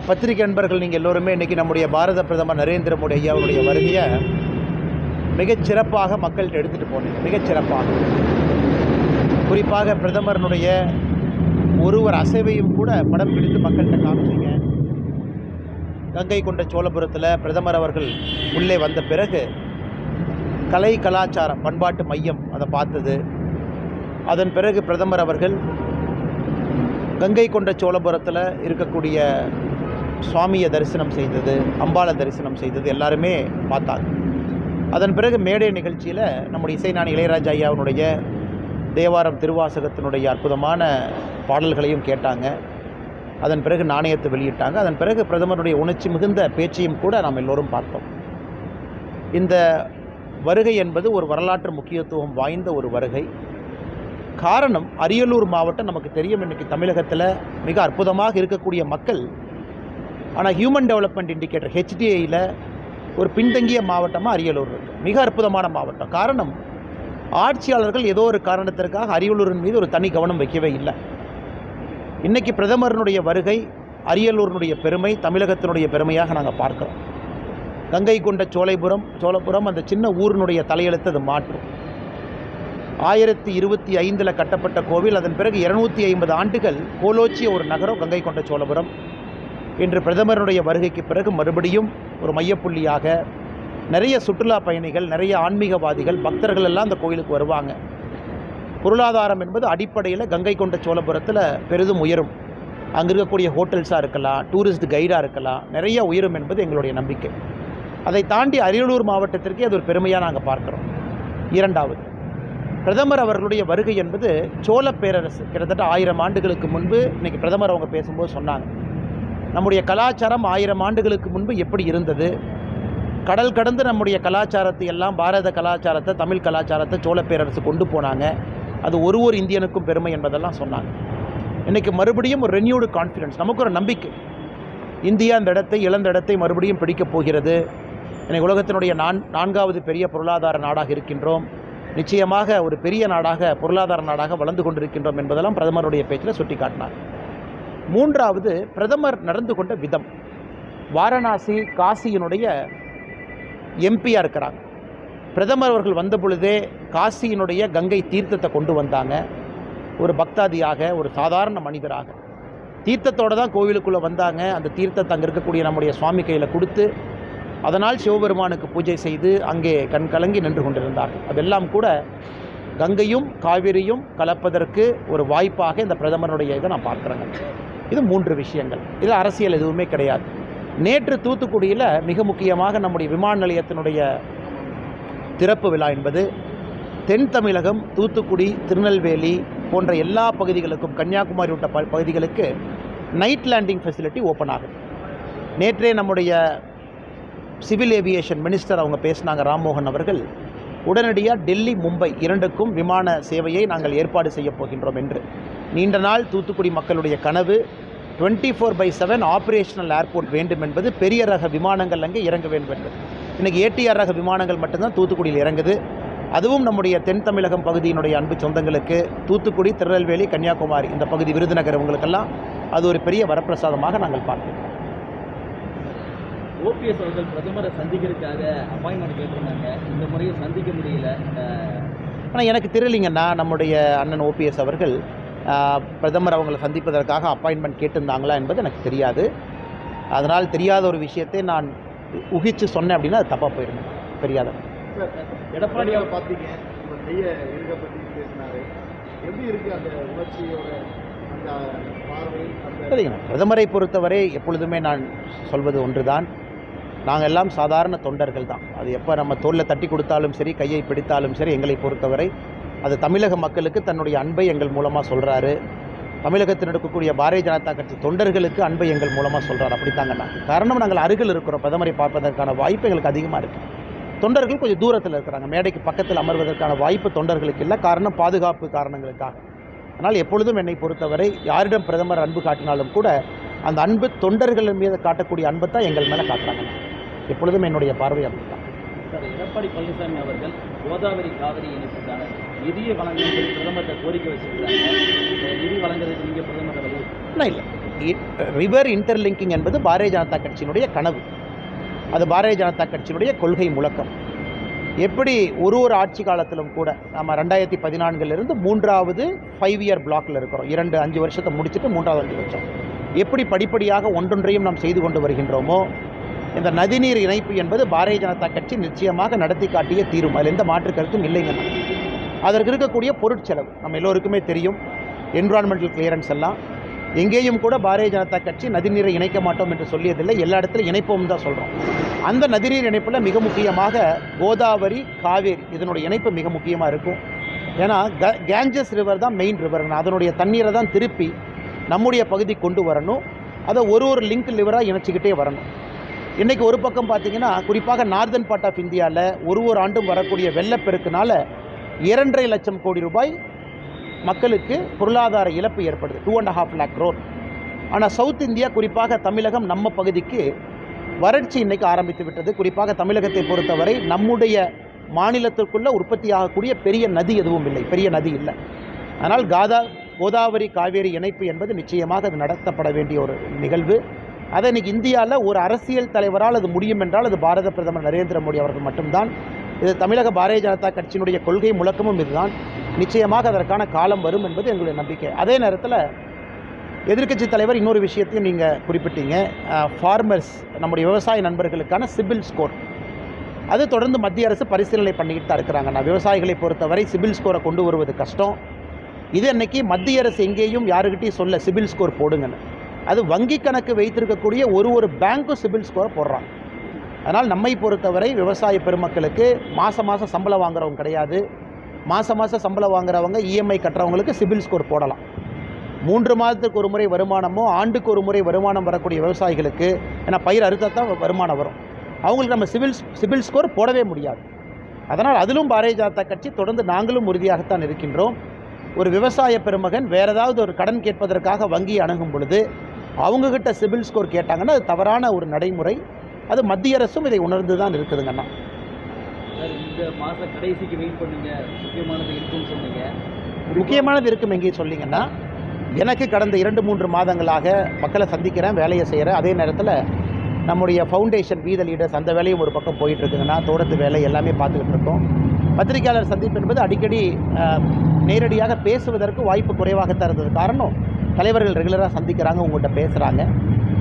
பத்திரிகை நண்பர்கள் நீங்கள் எல்லோருமே இன்றைக்கி நம்முடைய பாரத பிரதமர் நரேந்திர மோடி ஐயாவுடைய வருகையை மிகச்சிறப்பாக மக்கள்கிட்ட எடுத்துகிட்டு போனீங்க மிகச்சிறப்பாக குறிப்பாக பிரதமரனுடைய ஒருவர் அசைவையும் கூட படம் பிடித்து மக்கள்கிட்ட காமிச்சிங்க. கங்கை கொண்ட சோழபுரத்தில் பிரதமர் அவர்கள் உள்ளே வந்த பிறகு கலை கலாச்சாரம் பண்பாட்டு மையம் அதை பார்த்தது. அதன் பிறகு பிரதமர் அவர்கள் கங்கை கொண்ட சோழபுரத்தில் இருக்கக்கூடிய சுவாமியை தரிசனம் செய்தது அம்பாளை தரிசனம் செய்தது எல்லாருமே பார்த்தாங்க. அதன் பிறகு மேடை நிகழ்ச்சியில் நம்முடைய இசைஞானி இளையராஜா ஐயாவுடைய தேவாரம் திருவாசகத்தினுடைய அற்புதமான பாடல்களையும் கேட்டாங்க. அதன் பிறகு நாணயத்தை வெளியிட்டாங்க. அதன் பிறகு பிரதமருடைய உணர்ச்சி மிகுந்த பேச்சையும் கூட நாம் எல்லோரும் பார்த்தோம். இந்த வருகை என்பது ஒரு வரலாற்று முக்கியத்துவம் வாய்ந்த ஒரு வருகை. காரணம் அரியலூர் மாவட்டம் நமக்கு தெரியும். இன்றைக்கி தமிழகத்தில் மிக அற்புதமாக இருக்கக்கூடிய மக்கள் ஆனால் ஹியூமன் டெவலப்மெண்ட் இண்டிகேட்டர் ஹெச்டிஐயில் ஒரு பின்தங்கிய மாவட்டமாக அரியலூர் இருக்குது மிக அற்புதமான மாவட்டம். காரணம் ஆட்சியாளர்கள் ஏதோ ஒரு காரணத்திற்காக அரியலூரின் மீது ஒரு தனி கவனம் வைக்கவே இல்லை. இன்றைக்கி பிரதமரனுடைய வருகை அரியலூரினுடைய பெருமை தமிழகத்தினுடைய பெருமையாக நாங்கள் பார்க்குறோம். கங்கை கொண்ட சோலைபுரம் சோழபுரம் அந்த சின்ன ஊரினுடைய தலையெழுத்து அது மாற்றும். ஆயிரத்தி இருபத்தி ஐந்தில் கட்டப்பட்ட கோவில் அதன் பிறகு இருநூற்றி ஐம்பது ஆண்டுகள் கோலோச்சிய ஒரு நகரம் கங்கை கொண்ட சோழபுரம். இன்று பிரதமருடைய வருகைக்கு பிறகு மறுபடியும் ஒரு மையப்புள்ளியாக நிறைய சுற்றுலா பயணிகள் நிறைய ஆன்மீகவாதிகள் பக்தர்கள் எல்லாம் அந்த கோயிலுக்கு வருவாங்க. பொருளாதாரம் என்பது அடிப்படையில் கங்கை கொண்ட சோழபுரத்தில் பெரிதும் உயரும். அங்கே இருக்கக்கூடிய ஹோட்டல்ஸாக இருக்கலாம் டூரிஸ்ட் கைடாக இருக்கலாம் நிறைய உயரும் என்பது எங்களுடைய நம்பிக்கை. அதை தாண்டி அரியலூர் மாவட்டத்திற்கே அது ஒரு பெருமையாக நாங்கள் பார்க்குறோம். இரண்டாவது பிரதமர் அவர்களுடைய வருகை என்பது சோழ பேரரசு. கிட்டத்தட்ட ஆயிரம் ஆண்டுகளுக்கு முன்பு இன்றைக்கி பிரதமர் அவங்க பேசும்போது சொன்னாங்க. நம்முடைய கலாச்சாரம் ஆயிரம் ஆண்டுகளுக்கு முன்பு எப்படி இருந்தது? கடல் கடந்து நம்முடைய கலாச்சாரத்தை எல்லாம் பாரத கலாச்சாரத்தை தமிழ் கலாச்சாரத்தை சோழ பேரரசு கொண்டு போனாங்க. அது ஒரு ஒரு இந்தியனுக்கும் பெருமை என்பதெல்லாம் சொன்னாங்க. இன்றைக்கி மறுபடியும் ஒரு ரெனியூடு கான்ஃபிடன்ஸ் நமக்கு ஒரு நம்பிக்கை. இந்தியா இந்த இடத்தை இழந்த இடத்தை மறுபடியும் பிடிக்கப் போகிறது. இன்னைக்கு உலகத்தினுடைய நான் நான்காவது பெரிய பொருளாதார நாடாக இருக்கின்றோம். நிச்சயமாக ஒரு பெரிய நாடாக பொருளாதார நாடாக வளர்ந்து கொண்டிருக்கின்றோம் என்பதெல்லாம் பிரதமருடைய பேச்சில் சுட்டி காட்டினார் மூன்றாவது பிரதமர் நடந்து கொண்ட விதம். வாரணாசி காசியினுடைய எம்பியாக இருக்கிறாங்க. பிரதமர் அவர்கள் வந்த பொழுதே காசியினுடைய கங்கை தீர்த்தத்தை கொண்டு வந்தாங்க. ஒரு பக்தாதியாக ஒரு சாதாரண மனிதராக. தீர்த்தத்தோடு தான் கோவிலுக்குள்ளே வந்தாங்க. அந்த தீர்த்தத்தை அங்கே இருக்கக்கூடிய நம்முடைய சுவாமி கையில் கொடுத்து அதனால் சிவபெருமானுக்கு பூஜை செய்து அங்கே கண் கலங்கி நின்று கொண்டிருந்தார்கள். அதெல்லாம் கூட கங்கையும் காவிரியும் கலப்பதற்கு ஒரு வாய்ப்பாக இந்த பிரதமருடைய இதை நான் பார்க்குறேங்க. இது மூன்று விஷயங்கள். இதில் அரசியல் எதுவுமே கிடையாது. நேற்று தூத்துக்குடியில் மிக முக்கியமாக நம்முடைய விமான நிலையத்தினுடைய திறப்பு விழா என்பது தென் தமிழகம் தூத்துக்குடி திருநெல்வேலி போன்ற எல்லா பகுதிகளுக்கும் கன்னியாகுமரி உள்ள ப பகுதிகளுக்கு நைட் லேண்டிங் ஃபெசிலிட்டி ஓப்பன் ஆகும் நேற்றே நம்முடைய சிவில் ஏவியேஷன் மினிஸ்டர் அவங்க பேசினாங்க ராம்மோகன் அவர்கள் உடனடியாக டெல்லி மும்பை இரண்டுக்கும் விமான சேவையை நாங்கள் ஏற்பாடு செய்யப் போகின்றோம் என்று. நீண்ட நாள் தூத்துக்குடி மக்களுடைய கனவு. Twenty four by seven operational airport வேண்டும் என்பது பெரிய ரக விமானங்கள் அங்கே இறங்க வேண்டும் என்பது இன்றைக்கி ஏடிஆர் ரக விமானங்கள் மட்டும்தான் தூத்துக்குடியில் இறங்குது. அதுவும் நம்முடைய தென் தமிழகம் பகுதியினுடைய அன்பு சொந்தங்களுக்கு தூத்துக்குடி திருநெல்வேலி கன்னியாகுமரி இந்த பகுதி விருதுநகர் இவங்களுக்கெல்லாம் அது ஒரு பெரிய வரப்பிரசாதமாக நாங்கள் பார்க்கிறோம். ஓபிஎஸ் அவர்கள் பிரதமரை சந்திக்கிறதுக்காக அப்பாயின்மெண்ட் கேட்டிருந்தாங்க. இந்த முறையை சந்திக்க முடியல. ஆனால் எனக்கு தெரியலிங்கன்னா நம்முடைய அண்ணன் ஓபிஎஸ் அவர்கள் பிரதமர் அவங்களை சந்திப்பதற்காக அப்பாயின்மெண்ட் கேட்டிருந்தாங்களா என்பது எனக்கு தெரியாது. அதனால் தெரியாத ஒரு விஷயத்தை நான் உகிச்சு சொன்னேன் அப்படின்னா அது தப்பாக போயிருந்தேன் தெரியாத. எடப்பாடியார் பார்த்தீங்க. சரிங்க. பிரதமரை பொறுத்தவரை எப்பொழுதுமே நான் சொல்வது ஒன்றுதான். நாங்கள் எல்லாம் சாதாரண தொண்டர்கள் தான். அது எப்போ நம்ம தோளில் தட்டி கொடுத்தாலும் சரி கையை பிடித்தாலும் சரி எங்களை பொறுத்தவரை அது தமிழக மக்களுக்கு தன்னுடைய அன்பை எங்கள் மூலமாக சொல்கிறாரு தமிழகத்தில் இருக்கக்கூடிய பாரதிய ஜனதா கட்சி தொண்டர்களுக்கு அன்பை எங்கள் மூலமாக சொல்கிறார் அப்படித்தாங்க நான் காரணம் நாங்கள் அருகில் இருக்கிறோம். பிரதமரை பார்ப்பதற்கான வாய்ப்பு எங்களுக்கு அதிகமாக இருக்குது தொண்டர்கள் கொஞ்சம் தூரத்தில் இருக்கிறாங்க. மேடைக்கு பக்கத்தில் அமர்வதற்கான வாய்ப்பு தொண்டர்களுக்கு இல்லை. காரணம் பாதுகாப்பு காரணங்களுக்காக. ஆனால் எப்பொழுதும் என்னை பொறுத்தவரை யாரிடம் பிரதமர் அன்பு காட்டினாலும் கூட அந்த அன்பு தொண்டர்கள் மீது காட்டக்கூடிய அன்பை தான் எங்கள் மேலே காட்டுறாங்க. எப்பொழுதும் என்னுடைய பார்வை அப்படி சார் எடப்பாடி பழனிசாமி அவர்கள் கோதாவரி காவிரி இணைப்புக்கான நிதியை வழங்க சொல்லி பிரதமர்கிட்ட கோரிக்கை வச்சிருக்காங்க நிதி வழங்குறதுக்கு நீங்க பிரதமர் இல்லை இல்லை. ரிவர் இன்டர்லிங்கிங் என்பது பாரதிய ஜனதா கட்சியினுடைய கனவு. அது பாரதிய ஜனதா கட்சியினுடைய கொள்கை முழக்கம். எப்படி ஒரு ஒரு ஆட்சி காலத்திலும் கூட நம்ம ரெண்டாயிரத்தி பதினான்கிலிருந்து மூன்றாவது ஃபைவ் இயர் பிளாக்கில் இருக்கிறோம். இரண்டு அஞ்சு வருஷத்தை முடிச்சுட்டு மூன்றாவது அஞ்சு வருஷம் எப்படி படிப்படியாக ஒன்றொன்றையும் நாம் செய்து கொண்டு வருகின்றோமோ இந்த நதிநீர் இணைப்பு என்பது பாரதிய ஜனதா கட்சி நிச்சயமாக நடத்தி காட்டிய தீரும் அதில் எந்த மாற்று கருத்தும் இல்லைங்க. அதற்கு இருக்கக்கூடிய பொருட்செலவு. நம்ம எல்லோருக்குமே தெரியும். என்விரான்மெண்டல் கிளியரன்ஸ் எல்லாம். எங்கேயும் கூட பாரதிய ஜனதா கட்சி நதிநீரை இணைக்க மாட்டோம் என்று சொல்லியதில்லை. எல்லா இடத்துலையும் இணைப்போம் தான் சொல்கிறோம் அந்த நதிநீர் இணைப்பில் மிக முக்கியமாக கோதாவரி காவேரி இதனுடைய இணைப்பு மிக முக்கியமாக இருக்கும். ஏன்னா க கேஞ்சஸ் ரிவர் தான் மெயின் ரிவர் அதனுடைய தண்ணீரை தான் திருப்பி நம்முடைய பகுதி கொண்டு வரணும். அதை ஒரு ஒரு லிங்க் லிவராக இணைச்சிக்கிட்டே வரணும். இன்றைக்கி ஒரு பக்கம் பார்த்தீங்கன்னா குறிப்பாக நார்தன் பார்ட் ஆஃப் இந்தியாவில் ஒரு ஒரு ஆண்டும் வரக்கூடிய வெள்ளப்பெருக்குனால இரண்டரை லட்சம் கோடி ரூபாய் மக்களுக்கு பொருளாதார இழப்பு ஏற்படுது. Two and half lakh road ஆனால் சவுத் இந்தியா குறிப்பாக தமிழகம் நம்ம பகுதிக்கு வறட்சி இன்றைக்கி ஆரம்பித்து விட்டது. குறிப்பாக தமிழகத்தை பொறுத்தவரை நம்முடைய மாநிலத்திற்குள்ள உற்பத்தியாகக்கூடிய பெரிய நதி எதுவும் இல்லை. பெரிய நதி இல்லை. அதனால் காதா கோதாவரி காவேரி இணைப்பு என்பது நிச்சயமாக அது நடத்தப்பட வேண்டிய ஒரு நிகழ்வு. அதை இன்றைக்கி இந்தியாவில் ஒரு அரசியல் தலைவரால் அது முடியும் என்றால் அது பாரத பிரதமர் நரேந்திர மோடி அவர்கள் மட்டும்தான். இது தமிழக பாரதிய ஜனதா கட்சியினுடைய கொள்கை முழக்கமும் இதுதான். நிச்சயமாக அதற்கான காலம் வரும் என்பது எங்களுடைய நம்பிக்கை. அதே நேரத்தில் எதிர்க்கட்சி தலைவர் இன்னொரு விஷயத்தையும் நீங்கள் குறிப்பிட்டீங்க. ஃபார்மர்ஸ் நம்முடைய விவசாய நண்பர்களுக்கான சிபில் ஸ்கோர். அது தொடர்ந்து மத்திய அரசு பரிசீலனை பண்ணிக்கிட்டு தான் இருக்கிறாங்க. நான் விவசாயிகளை பொறுத்தவரை சிபில் ஸ்கோரை கொண்டு வருவது கஷ்டம். இது அன்னைக்கு மத்திய அரசு எங்கேயும் யாருக்கிட்டையும் சொல்ல சிபில் ஸ்கோர் போடுங்கன்னு. அது வங்கி கணக்கு வைத்திருக்கக்கூடிய ஒரு ஒரு பேங்க்கும் சிபில் ஸ்கோரை போடுறாங்க அதனால் நம்மை பொறுத்தவரை விவசாய பெருமக்களுக்கு மாதம் மாதம் சம்பளம் வாங்குறவங்க கிடையாது. மாதம் மாதம் சம்பளம் வாங்குறவங்க இஎம்ஐ கட்டுறவங்களுக்கு சிபில் ஸ்கோர் போடலாம். மூன்று மாதத்துக்கு ஒரு முறை வருமானமோ ஆண்டுக்கு ஒரு முறை வருமானம் வரக்கூடிய விவசாயிகளுக்கு ஏன்னா பயிர் அறுத்தத்தான் வருமானம் வரும். அவங்களுக்கு நம்ம சிவில் சிபில் ஸ்கோர் போடவே முடியாது. அதனால் அதிலும் பாரதிய ஜனதா கட்சி தொடர்ந்து நாங்களும் உறுதியாகத்தான் இருக்கின்றோம். ஒரு விவசாய பெருமகன் வேறு ஏதாவது ஒரு கடன் கேட்பதற்காக வங்கியை அணுகும் பொழுது அவங்கக்கிட்ட சிபில் ஸ்கோர் கேட்டாங்கன்னா அது தவறான ஒரு நடைமுறை. அது மத்திய அரசும் இதை உணர்ந்து தான் இருக்குதுங்கண்ணா சார் இந்த மாத கடைசிக்கு வெயிட் பண்ணுங்க. முக்கியமானது இருக்குன்னு சொன்னீங்க. முக்கியமானது இருக்கும் எங்கேயும் சொல்லிங்கன்னா எனக்கு கடந்த இரண்டு மூன்று மாதங்களாக மக்களை சந்திக்கிறேன் வேலையை செய்கிறேன் அதே நேரத்தில் நம்முடைய ஃபவுண்டேஷன் வீத லீடர்ஸ் அந்த வேலையும் ஒரு பக்கம் போயிட்டு இருக்குங்கன்னா தோட்டத்து வேலை எல்லாமே பார்த்துக்கிட்டு இருக்கோம். பத்திரிகையாளர் சந்திப்பு என்பது அடிக்கடி நேரடியாக பேசுவதற்கு வாய்ப்பு குறைவாகத்தான் இருந்தது. காரணம் தலைவர்கள் ரெகுலராக சந்திக்கிறாங்க உங்கள்கிட்ட பேசுகிறாங்க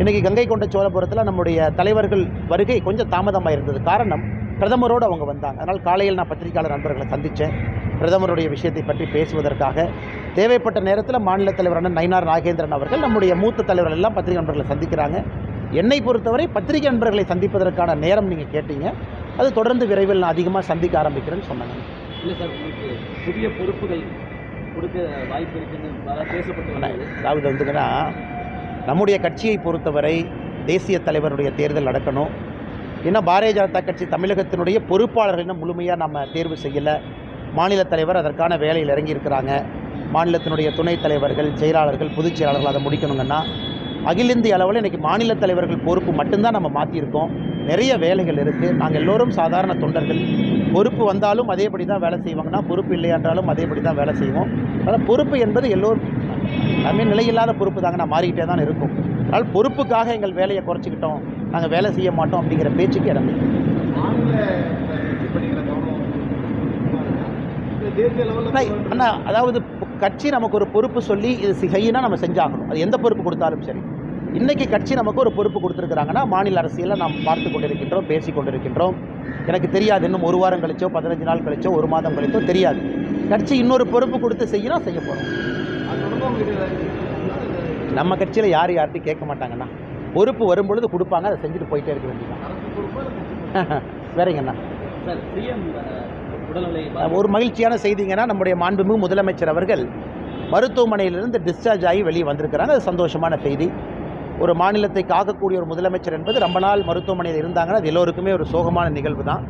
இன்றைக்கி கங்கை கொண்ட சோழபுரத்தில் நம்முடைய தலைவர்கள் வருகை கொஞ்சம் தாமதமாக இருந்தது காரணம் பிரதமரோடு அவங்க வந்தாங்க. அதனால் காலையில் நான் பத்திரிகையாளர் நண்பர்களை சந்தித்தேன் பிரதமருடைய விஷயத்தை பற்றி பேசுவதற்காக. தேவைப்பட்ட நேரத்தில் மாநில தலைவரான நயினார் நாகேந்திரன் அவர்கள் நம்முடைய மூத்த தலைவர்கள் எல்லாம் பத்திரிகை நண்பர்களை சந்திக்கிறாங்க. என்னை பொறுத்தவரை பத்திரிகை நண்பர்களை சந்திப்பதற்கான நேரம் நீங்கள் கேட்டீங்க. அது தொடர்ந்து விரைவில் நான் அதிகமாக சந்திக்க ஆரம்பிக்கிறேன்னு சொன்னாங்க இல்லை சார் உங்களுக்கு புதிய பொறுப்புகள் கொடுக்க வாய்ப்பு இருக்குன்னு பேசப்பட்டு அதாவது வந்துங்கன்னா நம்முடைய கட்சியை பொறுத்தவரை தேசிய தலைவருடைய தேர்தல் நடக்கணும். இன்னும் பாரதிய ஜனதா கட்சி தமிழகத்தினுடைய பொறுப்பாளர்கள் இன்னும் முழுமையாக நம்ம தேர்வு செய்யலை. மாநில தலைவர் அதற்கான வேலையில் இறங்கியிருக்கிறாங்க. மாநிலத்தினுடைய துணைத் தலைவர்கள் செயலாளர்கள் பொதுச் செயலாளர்கள் அதை முடிக்கணுங்கன்னா அகில இந்திய அளவில் இன்றைக்கி மாநில தலைவர்கள் பொறுப்பு மட்டும்தான் நம்ம மாற்றியிருக்கோம் நிறைய வேலைகள் இருக்குது நாங்கள் எல்லோரும் சாதாரண தொண்டர்கள். பொறுப்பு வந்தாலும் அதேபடி தான் வேலை செய்வாங்கன்னா பொறுப்பு இல்லை என்றாலும் அதேபடி தான் வேலை செய்வோம். அதனால் பொறுப்பு என்பது எல்லோரும் எல்லாமே நிலையில்லாத பொறுப்பு தாங்க. நான் மாறிக்கிட்டே தான் இருக்கும். அதனால் பொறுப்புக்காக எங்கள் வேலையை குறைச்சிக்கிட்டோம். நாங்கள் வேலை செய்ய மாட்டோம் அப்படிங்கிற பேச்சுக்கு இடம் அண்ணா, அதாவது கட்சி நமக்கு ஒரு பொறுப்பு சொல்லி இது செய்யினா நம்ம செஞ்சாகணும். அது எந்த பொறுப்பு கொடுத்தாலும் சரி. இன்றைக்கி கட்சி நமக்கு ஒரு பொறுப்பு கொடுத்துருக்குறாங்கன்னா மாநில அரசியலில் நாம் பார்த்து கொண்டிருக்கின்றோம் பேசி கொண்டிருக்கின்றோம். எனக்கு தெரியாது இன்னும் ஒரு வாரம் கழிச்சோ பதினஞ்சு நாள் கழிச்சோ ஒரு மாதம் கழிச்சோ தெரியாது. கட்சி இன்னொரு பொறுப்பு கொடுத்து செய்யணும் செய்ய போகிறோம் நம்ம கட்சியில் யார் யார்கிட்டையும் கேட்க மாட்டாங்கண்ணா பொறுப்பு வரும்பொழுது கொடுப்பாங்க அதை செஞ்சுட்டு போயிட்டே இருக்க வேண்டியதான் வேறங்கண்ணா ஒரு மகிழ்ச்சியான செய்திங்கன்னா நம்முடைய மாண்புமிகு முதலமைச்சர் அவர்கள் மருத்துவமனையிலிருந்து டிஸ்சார்ஜ் ஆகி வெளியே வந்திருக்கிறாங்க. அது சந்தோஷமான செய்தி. ஒரு மாநிலத்தை காக்கக்கூடிய ஒரு முதலமைச்சர் என்பது ரொம்ப நாள் மருத்துவமனையில் இருந்தாங்கன்னா அது எல்லோருக்குமே ஒரு சோகமான நிகழ்வு தான்.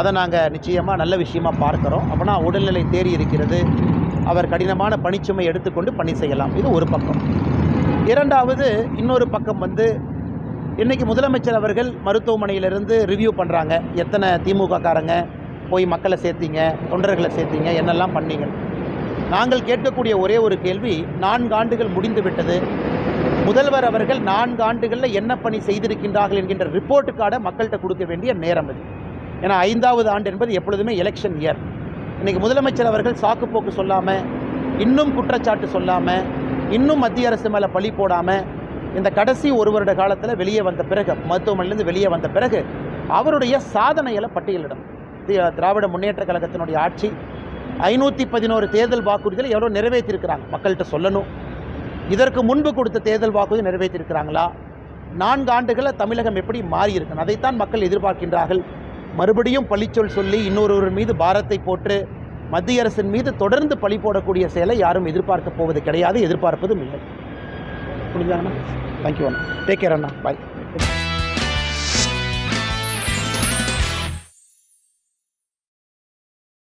அதை நாங்கள் நிச்சயமாக நல்ல விஷயமா பார்க்குறோம். அப்போனா உடல்நிலை தேறி இருக்கிறது அவர் கடினமான பணிச்சுமை எடுத்துக்கொண்டு பணி செய்யலாம். இது ஒரு பக்கம். இரண்டாவது இன்னொரு பக்கம் வந்து இன்றைக்கி முதலமைச்சர் அவர்கள் மருத்துவமனையிலிருந்து ரிவ்யூ பண்ணுறாங்க எத்தனை திமுக காரங்க போய் மக்களை சேர்த்தீங்க தொண்டர்களை சேர்த்தீங்க என்னெல்லாம் பண்ணீங்க நாங்கள் கேட்கக்கூடிய ஒரே ஒரு கேள்வி நான்கு ஆண்டுகள் முடிந்து விட்டது முதல்வர் அவர்கள் நான்கு ஆண்டுகளில் என்ன பணி செய்திருக்கின்றார்கள் என்கின்ற ரிப்போர்ட் கார்டை மக்கள்கிட்ட கொடுக்க வேண்டிய நேரம் இது. ஏன்னா ஐந்தாவது ஆண்டு என்பது எப்பொழுதுமே எலெக்ஷன் இயர் இன்றைக்கி முதலமைச்சர் அவர்கள் சாக்குப்போக்கு சொல்லாமல் இன்னும் குற்றச்சாட்டு சொல்லாமல் இன்னும் மத்திய அரசு மேலே பழி போடாமல் இந்த கடைசி ஒரு வருட காலத்தில் வெளியே வந்த பிறகு மருத்துவமனையிலேருந்து வெளியே வந்த பிறகு அவருடைய சாதனைகளை பட்டியலிடும். தி- திராவிட முன்னேற்ற கழகத்தினுடைய ஆட்சி. ஐநூற்றி பதினோரு தேர்தல் வாக்குறுதிகளை எவ்வளோ நிறைவேற்றியிருக்கிறாங்க மக்கள்கிட்ட சொல்லணும். இதற்கு முன்பு கொடுத்த தேர்தல் வாக்குறுதி நிறைவேற்றியிருக்கிறாங்களா நான்கு ஆண்டுகளில் தமிழகம் எப்படி மாறியிருக்கணும் அதைத்தான் மக்கள் எதிர்பார்க்கின்றார்கள். மறுபடியும் பழிச்சொல் சொல்லி இன்னொருவர் மீது பாரத்தை போட்டு மத்திய அரசின் மீது தொடர்ந்து பழி போடக்கூடிய செயலை யாரும் எதிர்பார்க்க போவது கிடையாது எதிர்பார்ப்பதும் இல்லை. புரிஞ்சாங்கண்ணா தேங்க்யூ அண்ணா. டேக் கேர் அண்ணா. பாய்